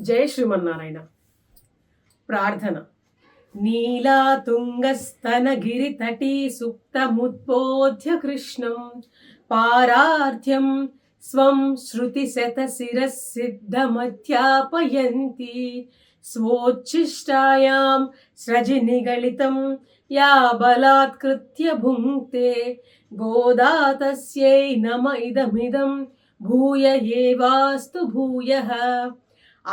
జయ శ్రీమన్నారాయణ. ప్రార్థన. నీలా తుంగస్తనగిరి తటీ సుప్తముద్బోధ్య కృష్ణం. పారార్థ్యం స్వం శృతి శత సిద్ధమధ్యాపయంతి స్వోచ్ఛిష్టాయాం స్రజి నిగళితం యా బలాత్కృత్య భుంక్తే. గోదా తస్యై నమ ఇదమిదం. భూయ ఏవాస్తు భూయః.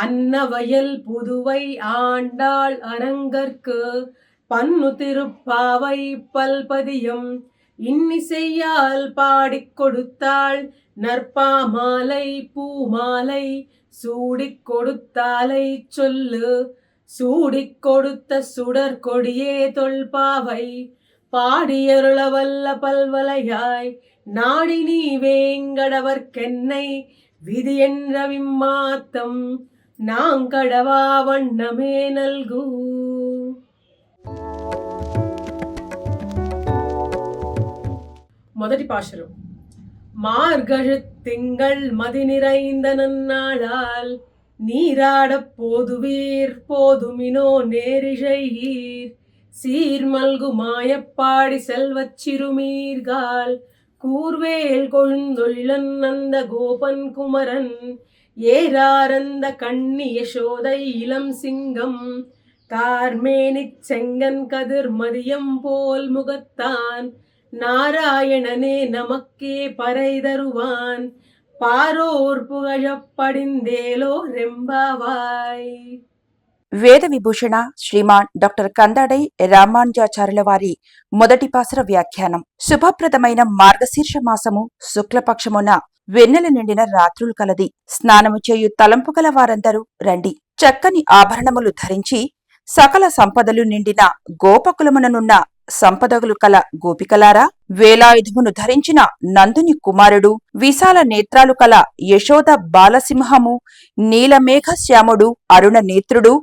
அன்னவயல் புதுவை ஆண்டாள் அரங்கற்கு பன்னு திருப்பாவை பல்பதியும். இன்னிசையால் பாடிக் கொடுத்தாள் நற்பாமாலை பூமாலை சூடிக் கொடுத்தாலை சொல்லு. சூடிக் கொடுத்த சுடர் கொடியே தொல்பாவை பாடியருளவல்ல பல்வலையாய். நாடி நீ வேங்கடவர்க்கென்னை விதி என்ற விம்மாத்தம் நாங்கடவா வண்ணமே நல்கு మొదటి పాశరం மார்கழு திங்கள் மதி நிறைந்த நன்னாளால் நீராடப் போதுவீர் போதுமினோ நேரிழையீர் சீர்மல்கு மாயப்பாடி செல்வச் சிறுமீர்கால் கூர்வேல் கொழுந்தொழிலன் அந்த கோபன் குமரன் ஏராரந்த கண்ணி யசோதை இளம் சிங்கம் கார்மேனிச் செங்கன் கதிர் மதியம் போல் முகத்தான் நாராயணனே நமக்கே பறை தருவான் பாரோர் புகழப்படிந்தேலோ ரெம்பாவாய். వేద విభూషణ శ్రీమాన్ డాక్టర్ కందాడై రామానుజాచార్యుల వారి మొదటి పాసర వ్యాఖ్యానం. శుభప్రదమైన మార్గశీర్ష మాసము శుక్లపక్షమున వెన్నెల నిండిన రాత్రులు కలది. స్నానము చేయు తలంపు గల వారందరూ రండి. చక్కని ఆభరణములు ధరించి సకల సంపదలు నిండిన గోపకులముననున్న సంపదగులు కల గోపికలారా వేలాయుధమును ధరించిన నందుని కుమారుడు విశాల నేత్రాలు కల యశోద బాలసింహము నీలమేఘశ్యాముడు అరుణ నేత్రుడు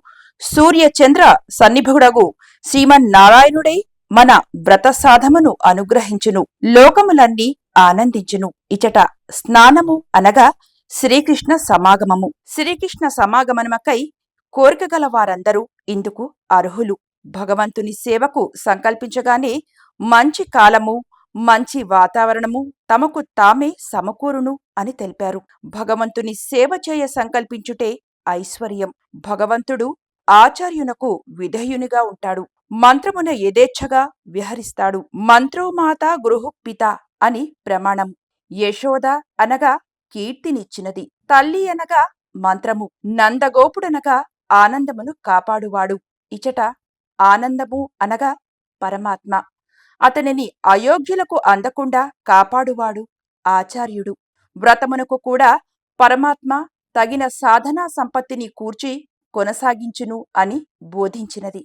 సూర్య చంద్ర సన్నిభుడగు శ్రీమన్నారాయణుడై మన వ్రత సాధమును అనుగ్రహించును. లోకములన్నీ ఆనందించును. ఇచట స్నానము అనగా శ్రీకృష్ణ సమాగమము. శ్రీకృష్ణ సమాగమనమకై కోరిక గల వారందరూ ఇందుకు అర్హులు. భగవంతుని సేవకు సంకల్పించగానే మంచి కాలము మంచి వాతావరణము తమకు తామే సమకూరును అని తెలిపారు. భగవంతుని సేవ చేయ సంకల్పించుటే ఐశ్వర్యం. భగవంతుడు ఆచార్యునకు విధేయునిగా ఉంటాడు. మంత్రమున యథేచ్ఛగా విహరిస్తాడు. మంత్రోమాత గృహుపిత అని ప్రమాణం. యశోద అనగా కీర్తినిచ్చినది. తల్లి అనగా మంత్రము. నందగోపుడనగా ఆనందమును కాపాడువాడు. ఇచట ఆనందము అనగా పరమాత్మ. అతనిని అయోగ్యులకు అందకుండా కాపాడువాడు ఆచార్యుడు. వ్రతమునకు కూడా పరమాత్మ తగిన సాధనా సంపత్తిని కూర్చి కొనసాగించును అని బోధించినది.